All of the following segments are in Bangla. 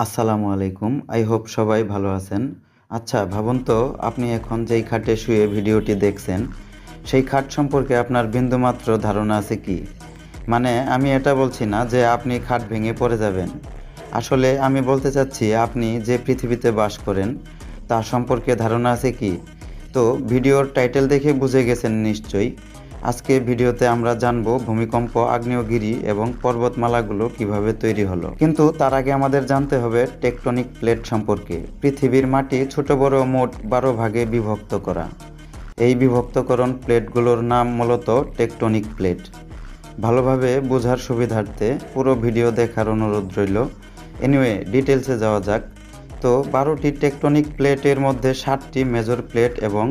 আসসালামু আলাইকুম। আই হোপ সবাই ভালো আছেন। আচ্ছা ভাবুন তো, আপনি এখন যেই খাটে শুয়ে ভিডিওটি দেখছেন, সেই খাট সম্পর্কে আপনার বিন্দুমাত্র ধারণা আছে কি? মানে আমি এটা বলছি না যে আপনি খাট ভেঙে পড়ে যাবেন। আসলে আমি বলতে চাচ্ছি, আপনি যে পৃথিবীতে বাস করেন তা সম্পর্কে ধারণা আছে কি? তো, ভিডিওর টাইটেল দেখে বুঝে গেছেন নিশ্চয়ই। আজকে ভিডিওতে আমরা জানব ভূমিকম্প, আগ্নেয়গিরি এবং পর্বতমালাগুলো কীভাবে তৈরি হলো। কিন্তু তার আগে আমাদের জানতে হবে টেকটনিক প্লেট সম্পর্কে। পৃথিবীর মাটি ছোট, বড়, মোট বারো ভাগে বিভক্ত করা। এই বিভক্তকরণ প্লেটগুলোর নাম মূলত টেকটনিক প্লেট। ভালোভাবে বোঝার সুবিধার্থে পুরো ভিডিও দেখার অনুরোধ রইল। এনিওয়ে ডিটেলসে যাওয়া যাক। তো বারোটি টেকটনিক প্লেটের মধ্যে ষাটটি মেজর প্লেট এবং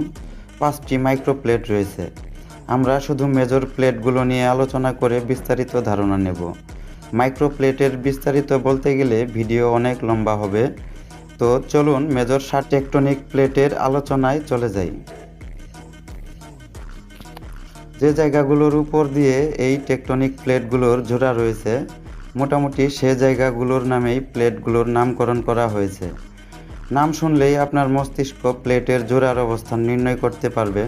পাঁচটি মাইক্রো প্লেট রয়েছে। আমরা শুধু মেজর প্লেটগুলো নিয়ে আলোচনা করে বিস্তারিত ধারণা নেব। মাইক্রো প্লেটের বিস্তারিত বলতে গেলে ভিডিও অনেক লম্বা হবে। তো চলুন মেজর ষাট টেকটনিক প্লেটের আলোচনায় চলে যাই। যে জায়গাগুলোর উপর দিয়ে এই টেকটনিক প্লেটগুলোর জোড়া রয়েছে, মোটামুটি সে জায়গাগুলোর নামেই প্লেটগুলোর নামকরণ করা হয়েছে। নাম শুনলেই আপনার মস্তিষ্ক প্লেটের জোড়ার অবস্থান নির্ণয় করতে পারবে।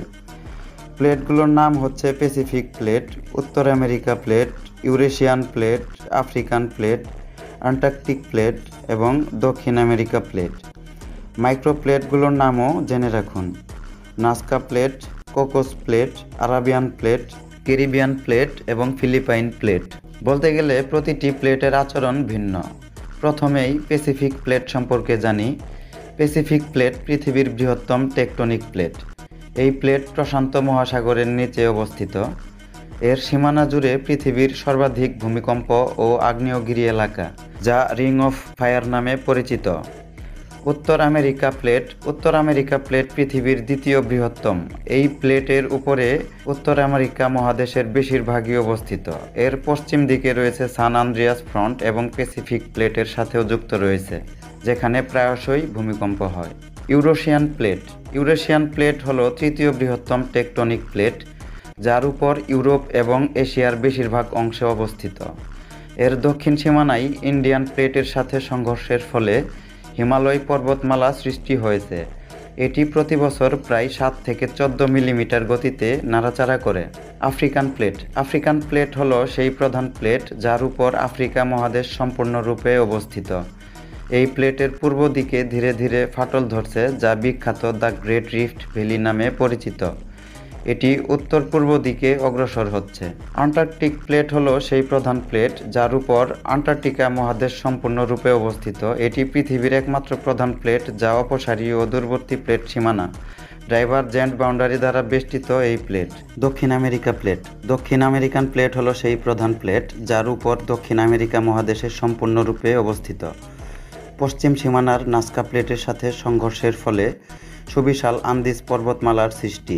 প্লেটগুলোর নাম হচ্ছে প্যাসিফিক প্লেট উত্তর America plate Eurasian plate African plate Antarctic plate এবং দক্ষিণ আমেরিকা প্লেট মাইক্রো প্লেটগুলোর নামও জেনে রাখুন। Nazca plate Cocos plate Arabian plate Caribbean plate এবং ফিলিপাইন প্লেট বলতে গেলে প্রতিটি প্লেটের আচরণ ভিন্ন। প্রথমেই প্যাসিফিক প্লেট সম্পর্কে জানি। প্যাসিফিক প্লেট পৃথিবীর বৃহত্তম টেকটনিক প্লেট এই প্লেট প্রশান্ত মহাসাগরের নিচে অবস্থিত। এর সীমানা জুড়ে পৃথিবীর সর্বাধিক ভূমিকম্প ও আগ্নেয়গিরি এলাকা, যা রিং অফ ফায়ার নামে পরিচিত। উত্তর আমেরিকা প্লেট, উত্তর আমেরিকা প্লেট পৃথিবীর দ্বিতীয় বৃহত্তম। এই প্লেটের উপরে উত্তর আমেরিকা মহাদেশের বেশিরভাগই অবস্থিত। এর পশ্চিম দিকে রয়েছে সান আন্দ্রিয়াস ফ্রন্ট এবং প্যাসিফিক প্লেটের সাথেও যুক্ত রয়েছে, যেখানে প্রায়শই ভূমিকম্প হয়। Eurasian plate. ইউরেশিয়ান প্লেট হলো তৃতীয় বৃহত্তম টেকটনিক প্লেট, যার উপর ইউরোপ এবং এশিয়ার বেশিরভাগ অংশে অবস্থিত। এর দক্ষিণ সীমানায় ইন্ডিয়ান প্লেটের সাথে সংঘর্ষের ফলে হিমালয় পর্বতমালা সৃষ্টি হয়েছে। এটি প্রতি বছর প্রায় সাত থেকে চোদ্দ মিলিমিটার গতিতে নাড়াচাড়া করে। African plate. আফ্রিকান প্লেট হলো সেই প্রধান প্লেট যার উপর আফ্রিকা মহাদেশ সম্পূর্ণরূপে অবস্থিত। এই প্লেটের পূর্ব দিকে ধীরে ধীরে ফাটল ধরছে, যা বিখ্যাত দ্য গ্রেট রিফট ভ্যালি নামে পরিচিত। এটি উত্তর পূর্ব দিকে অগ্রসর হচ্ছে। আন্টার্কটিক প্লেট হলো সেই প্রধান প্লেট যার উপর আন্টার্কটিকা মহাদেশ সম্পূর্ণরূপে অবস্থিত। এটি পৃথিবীর একমাত্র প্রধান প্লেট যা অপসারী ও দূরবর্তী প্লেট সীমানা, ড্রাইভার জেন্ট বাউন্ডারি দ্বারা বেষ্টিত এই প্লেট। দক্ষিণ আমেরিকা প্লেট। দক্ষিণ আমেরিকান প্লেট হলো সেই প্রধান প্লেট যার উপর দক্ষিণ আমেরিকা মহাদেশের সম্পূর্ণরূপে অবস্থিত। পশ্চিম সীমানার নাস্কা প্লেটের সাথে সংঘর্ষের ফলে সুবিশাল আন্দিজ পর্বতমালার সৃষ্টি।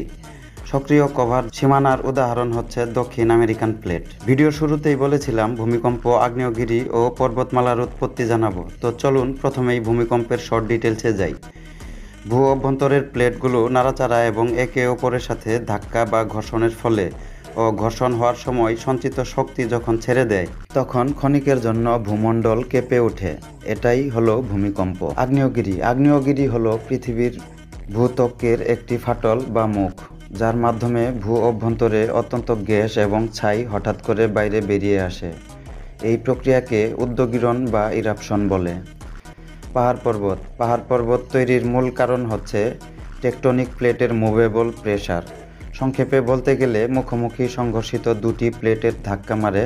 সক্রিয় কভার সীমানার উদাহরণ হচ্ছে দক্ষিণ আমেরিকান প্লেট। ভিডিও শুরুতেই বলেছিলাম, ভূমিকম্প, আগ্নেয়গিরি ও পর্বতমালার উৎপত্তি জানাব। তো চলুন প্রথমেই ভূমিকম্পের শর্ট ডিটেলসে যাই। ভূ অভ্যন্তরের প্লেটগুলো নাড়াচাড়া এবং একে অপরের সাথে ধাক্কা বা ঘর্ষণের ফলে ও ঘর্ষণ হওয়ার সময় সঞ্চিত শক্তি যখন ছেড়ে দেয়, তখন ক্ষণিকের জন্য ভূমণ্ডল কেঁপে ওঠে। এটাই হলো ভূমিকম্প। আগ্নেয়গিরি। আগ্নেয়গিরি হলো পৃথিবীর ভূত্বকের একটি ফাটল বা মুখ, যার মাধ্যমে ভূ অভ্যন্তরে অত্যন্ত গ্যাস এবং ছাই হঠাৎ করে বাইরে বেরিয়ে আসে। এই প্রক্রিয়াকে উদ্যোগীরণ বা ইরাপশন বলে। পাহাড় পর্বত। পাহাড় পর্বত তৈরির মূল কারণ হচ্ছে টেকটনিক প্লেটের মুভেবল প্রেসার। সংক্ষেপে বলতে গেলে মুখোমুখি সংঘর্ষিত দুটি প্লেটের ধাক্কা মারে,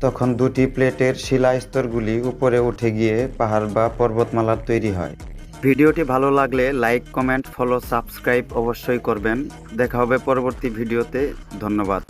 তখন দুটি প্লেটের শিলা স্তরগুলি উপরে উঠে গিয়ে পাহাড় বা পর্বতমালার তৈরি হয়। ভিডিওটি ভালো লাগলে লাইক, কমেন্ট, ফলো, সাবস্ক্রাইব অবশ্যই করবেন। দেখা হবে পরবর্তী ভিডিওতে। ধন্যবাদ।